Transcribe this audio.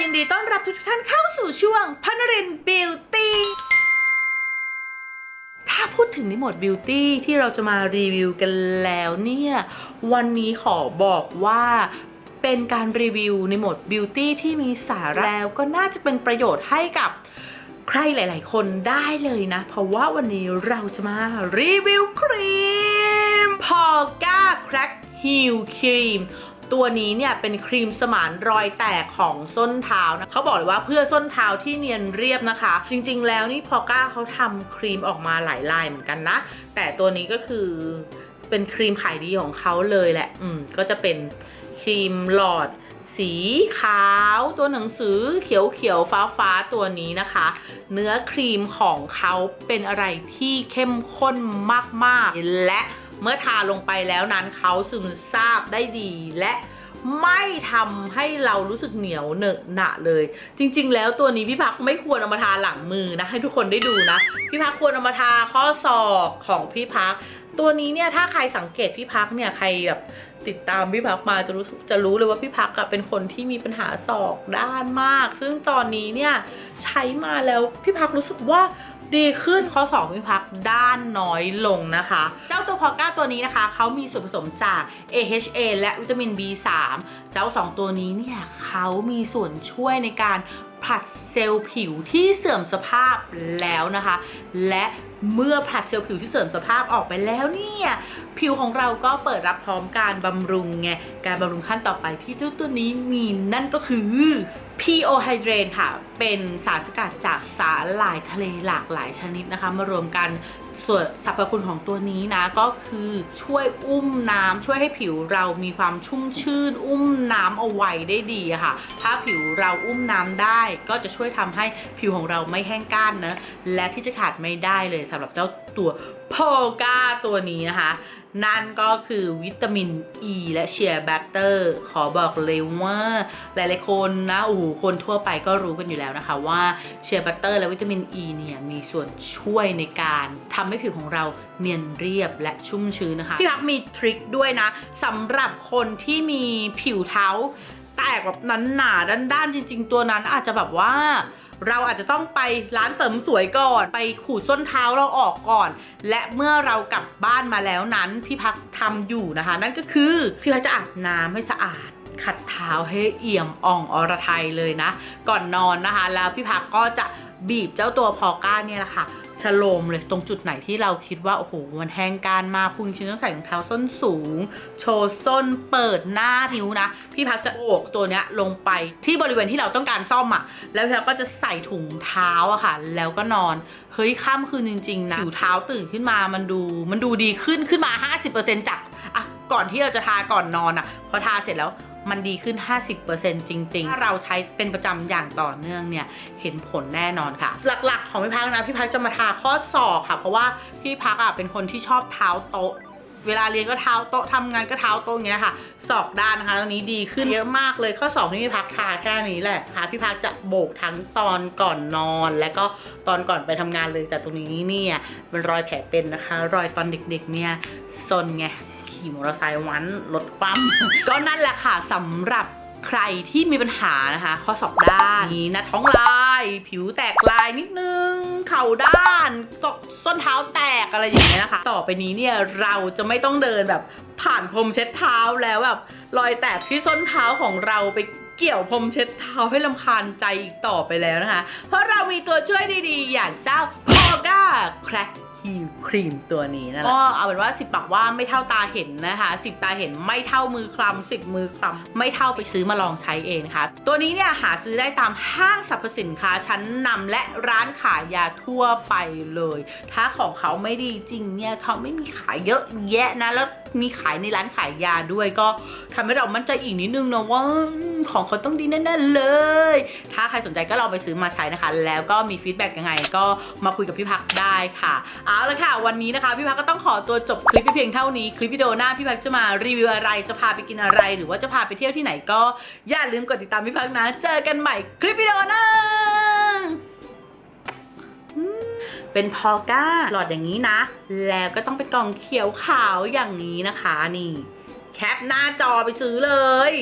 ยินดีต้อนรับทุกท่านเข้าสู่ช่วงพันรินบิวตี้ถ้าพูดถึงในหมวดบิวตี้ที่เราจะมารีวิวกันแล้วเนี่ย วันนี้ขอบอกว่าเป็นการรีวิวในหมดบิวตี้ที่มีสาระแล้วก็น่าจะเป็นประโยชน์ให้กับใครหลาย ๆ คนได้เลยนะ เพราะว่าวันนี้เราจะมารีวิวครีมพอก้าแครกฮิลครีม ตัวนี้เนี่ยเป็นครีมสมานรอยแตกของส้นเท้านะเขาบอกเลยว่าเพื่อส้นเท้าที่เนียนเรียบนะคะ จริงๆ แล้วนี่พอก้าเขาทำครีมออกมาหลายลายเหมือนกันนะ แต่ตัวนี้ก็คือเป็นครีมขายดีของเขาเลยแหละ อืม ก็จะเป็นครีมหลอดสีขาวตัวหนังสือเขียวเขียวฟ้าฟ้าๆตัวนี้นะคะ เนื้อครีมของเขาเป็นอะไรที่เข้มข้นมากๆและ เมื่อทาลงไปแล้วนั้นเขาซึมซาบได้ดีและไม่ทำให้เรารู้สึกเหนียวเหนอะหนะเลย จริง ๆ แล้วตัวนี้พี่พักไม่ควรเอามาทาหลังมือนะ ให้ทุกคนได้ดูนะ พี่พักควรเอามาทาข้อศอกของพี่พัก ตัวนี้เนี่ยถ้าใครสังเกตพี่พักเนี่ยใครแบบติดตามพี่พักมาจะรู้จะรู้เลยว่าพี่พักอะเป็นคนที่มีปัญหาศอกด้านมาก ซึ่งตอนนี้เนี่ยใช้มาแล้วพี่พักรู้สึกว่า ดีขึ้นข้อสองพี่พักด้านน้อยลงนะคะ เจ้าตัวพอก้าตัวนี้นะคะเขามีส่วนผสมจาก AHA และวิตามิน B3 เจ้าสองตัวนี้เนี่ยเขามีส่วนช่วยในการ ผลัดเซลล์ผิวที่เสื่อมสภาพแล้วนะคะ และเมื่อผลัดเซลล์ผิวที่เสื่อมสภาพออกไปแล้วเนี่ยผิวของเราก็เปิดรับพร้อมการบำรุงไงการบำรุงขั้นต่อไปที่เจ้าตัวนี้มีนั่นก็คือ PO Hydrate ค่ะ เป็นสารสกัดจากสาหร่ายทะเลหลากหลายชนิดนะคะ มารวมกัน ส่วนสรรพคุณของตัวนี้นะ ก็คือช่วยอุ้มน้ำช่วยให้ผิวเรามีความชุ่มชื่น อุ้มน้ำเอาไว้ได้ดีค่ะ ถ้าผิวเราอุ้มน้ำได้ก็จะช่วยทำให้ผิวของเราไม่แห้งก้านนะและที่จะขาดไม่ได้เลยสำหรับเจ้าตัว โพก้าตัวนี้นะคะ นั่นก็คือวิตามินอ e ีและเชียร์แบคเตอร์ ขอบอกเลยว่า หลายๆคนนะโอ้โหคนทั่วไปก็รู้กันอยู่แล้วนะคะ ว่าเชียร์แบคเตอร์และวิตามินอ e ีเนี่ยมีส่วนช่วยในการทำให้ผิวของเราเนียนเรียบและชุ่มชื้นนะคะ พี่พักมีทริคด้วยนะสำหรับคนที่มีผิวเท้าแตกแบบนั้นหนาด้านๆจริง ๆ ตัวนั้นอาจจะแบบว่า เราอาจจะต้องไปร้านเสริมสวยก่อน ไปขูดส้นเท้าเราออกก่อน และเมื่อเรากลับบ้านมาแล้วนั้นพี่พักทำอยู่นะคะ นั่นก็คือพี่พักจะอาบน้ำให้สะอาดขัดเท้าให้เอี่ยมอ่องอรไทยเลยนะ ก่อนนอนนะคะ แล้วพี่พักก็จะบีบเจ้าตัวพอก้าเนี่ยแหละค่ะ ชโลมเลยตรงจุดไหนที่เราคิดว่า โอ้โห มันแห้งการมากพุ่งชิ้นต้องใส่รองเท้าส้นสูง โชว์ส้นเปิดหน้านิ้วนะ พี่พักจะโอบตัวเนี้ยลงไปที่บริเวณที่เราต้องการซ่อมอะ่ะ แล้วพี่พักก็จะใส่ถุงเท้าอะค่ะ แล้วก็นอนเฮ้ยข้ามคืนจริงๆนะผิวเท้าตื่นขึ้นมามันดู มันดูดีขึ้นขึ้นมา 50%จากอะก่อนที่เราจะทาก่อนนอนอะ่ะพอทาเสร็จแล้ว มันดีขึ้น 50%จริง ๆ ถ้าเราใช้เป็นประจำอย่างต่อเนื่องเนี่ย เห็นผลแน่นอนค่ะ หลักๆ ของพี่พักนะ พี่พักจะมาทาข้อศอกค่ะ เพราะว่าพี่พักอะเป็นคนที่ชอบเท้าโต๊ะเวลาเรียนก็เท้าโต๊ะทำงานก็เท้าโต๊ะอย่างเงี้ยค่ะศอกด้านนะคะตรงนี้ดีขึ้นเยอะมากเลยข้อศอกที่พี่พักทาแค่นี้แหละค่ะพี่พักจะโบกทั้งตอนก่อนนอน และก็ตอนก่อนไปทำงานเลยแต่ตรงนี้เนี่ยเป็นรอยแผลเป็นนะคะ รอยตอนเด็กๆเนี่ยซนไง ขี่มอเตอร์ไซค์วันลดความก็นั่นแหละค่ะสำหรับใครที่มีปัญหานะคะ ข้อศอกด้านมีหน้าท้องลาย ผิวแตกลายนิดนึง เข่าด้านก็ส้นเท้าแตกอะไรอย่างเงี้ยนะคะ ต่อไปนี้เนี่ยเราจะไม่ต้องเดินแบบผ่านพรมเช็ดเท้าแล้วแบบรอยแตกที่ส้นเท้าของเราไปเกี่ยวพรมเช็ดเท้าให้ลำคาญใจอีกต่อไปแล้วนะคะ เพราะเรามีตัวช่วยดีๆ อย่างเจ้าพอก้าแครก ครีมตัวนี้นั่นแหละก็เอาเป็นว่าสิบปากว่าไม่เท่าตาเห็นนะคะสิบตาเห็นไม่เท่ามือคลำสิบมือคลำไม่เท่าไปซื้อมาลองใช้เองนะคะตัวนี้เนี่ยหาซื้อได้ตามห้างสรรพสินค้าชั้นนำและร้านขายยาทั่วไปเลย ถ้าของเขาไม่ดีจริงเนี่ยเขาไม่มีขายเยอะแยะนะแล้วมีขายในร้านขายยาด้วยก็ทำให้เรามั่นใจอีกนิดนึงนะว่า ของเขาต้องดีแน่ๆเลย ถ้าใครสนใจก็ลองไปซื้อมาใช้นะคะ แล้วก็มีฟีดแบ็กยังไงก็มาคุยกับพี่พักได้ค่ะ เอาละค่ะ วันนี้นะคะ พี่พักก็ต้องขอตัวจบคลิปเพียงเท่านี้ คลิปวิดีโอหน้าพี่พักจะมารีวิวอะไร จะพาไปกินอะไร หรือว่าจะพาไปเที่ยวที่ไหนก็อย่าลืมกดติดตามพี่พักนะ เจอกันใหม่คลิปวิดีโอหน้าเป็นพอก้าหลอดอย่างนี้นะ แล้วก็ต้องเป็นกล่องเขียวขาวอย่างนี้นะคะนี่ แคปหน้าจอไปซื้อเลย